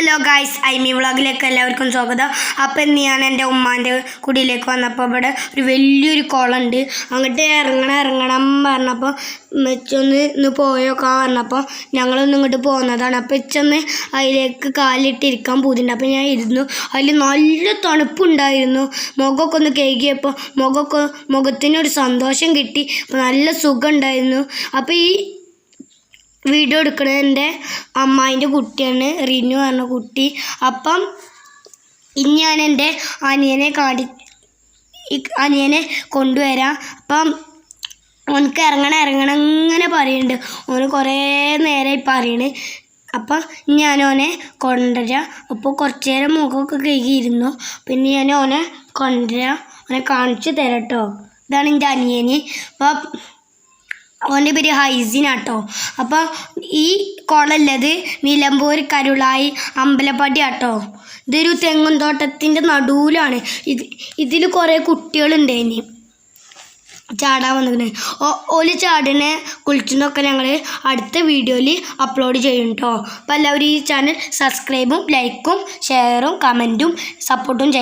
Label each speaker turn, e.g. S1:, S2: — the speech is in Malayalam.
S1: ഹലോ ഗായ്സ് ഐമി വ്ളോഗിലേക്ക് എല്ലാവർക്കും സ്വാഗതം. അപ്പം ഇന്ന് ഞാൻ എന്റെ ഉമ്മാന്റെ കുടിയിലേക്ക് വന്നപ്പോൾ ഇവിടെ ഒരു വലിയൊരു കുളമുണ്ട്. അങ്ങോട്ട് ഇറങ്ങണം ഇറങ്ങണം പറഞ്ഞപ്പോൾ മെച്ചൊന്ന് ഇന്ന് പോയോക്കാൻ പറഞ്ഞപ്പോൾ ഞങ്ങളൊന്നും ഇങ്ങോട്ട് പോകുന്നതാണ് അപ്പം ഇച്ചൊന്ന് അതിലേക്ക് കാലിട്ടിരിക്കാൻ പോകുന്നുണ്ട് അപ്പോൾ ഞാൻ ഇരുന്നു. അതിൽ നല്ല തണുപ്പുണ്ടായിരുന്നു. മുഖമൊക്കെ ഒന്ന് കഴുകിയപ്പോൾ മുഖമൊക്കെ മുഖത്തിനൊരു സന്തോഷം കിട്ടി. നല്ല സുഖം ഉണ്ടായിരുന്നു അപ്പോൾ ഈ വീഡിയോ എടുക്കണത് എന്റെ അമ്മായിന്റെ കുട്ടിയാണ്. റിനു പറഞ്ഞ കുട്ടി. അപ്പം ഇനി ഞാൻ എന്റെ അനിയനെ കാടി അനിയനെ കൊണ്ടുവരാം. അപ്പം ഓനക്ക് ഇറങ്ങണം ഇറങ്ങണം അങ്ങനെ പറയുന്നുണ്ട് ഓന് കുറേ നേരമായി പറയണ്. അപ്പം ഞാൻ ഓനെ കൊണ്ടുവരാം. അപ്പോൾ കുറച്ച് നേരം മുഖമൊക്കെ കഴുകിയിരുന്നു. പിന്നെ ഞാൻ ഓനെ കൊണ്ടുവരാം. ഓനെ കാണിച്ചു തരാം കേട്ടോ ഇതാണ് എന്റെ അനിയന്. അപ്പം ഓന്റെ പേര് ഹൈസിനാട്ടോ. അപ്പോൾ ഈ കുളല്ലത് നിലമ്പൂർ കരുളായി അമ്പലപ്പാടി ആട്ടോ ഇതൊരു തെങ്ങും തോട്ടത്തിന്റെ നടുവിലാണ്. ഇത് ഇതിൽ കുറേ കുട്ടികളുണ്ടേനി. ചാടാൻ വന്നിങ്ങനെ ഓൽ ചാടിനെ കുളിച്ചെന്നൊക്കെ ഞങ്ങൾ അടുത്ത വീഡിയോയിൽ അപ്ലോഡ് ചെയ്യും കേട്ടോ അപ്പോൾ എല്ലാവരും ഈ ചാനൽ സബ്സ്ക്രൈബും ലൈക്കും ഷെയറും കമന്റും സപ്പോർട്ടും ചെയ്യും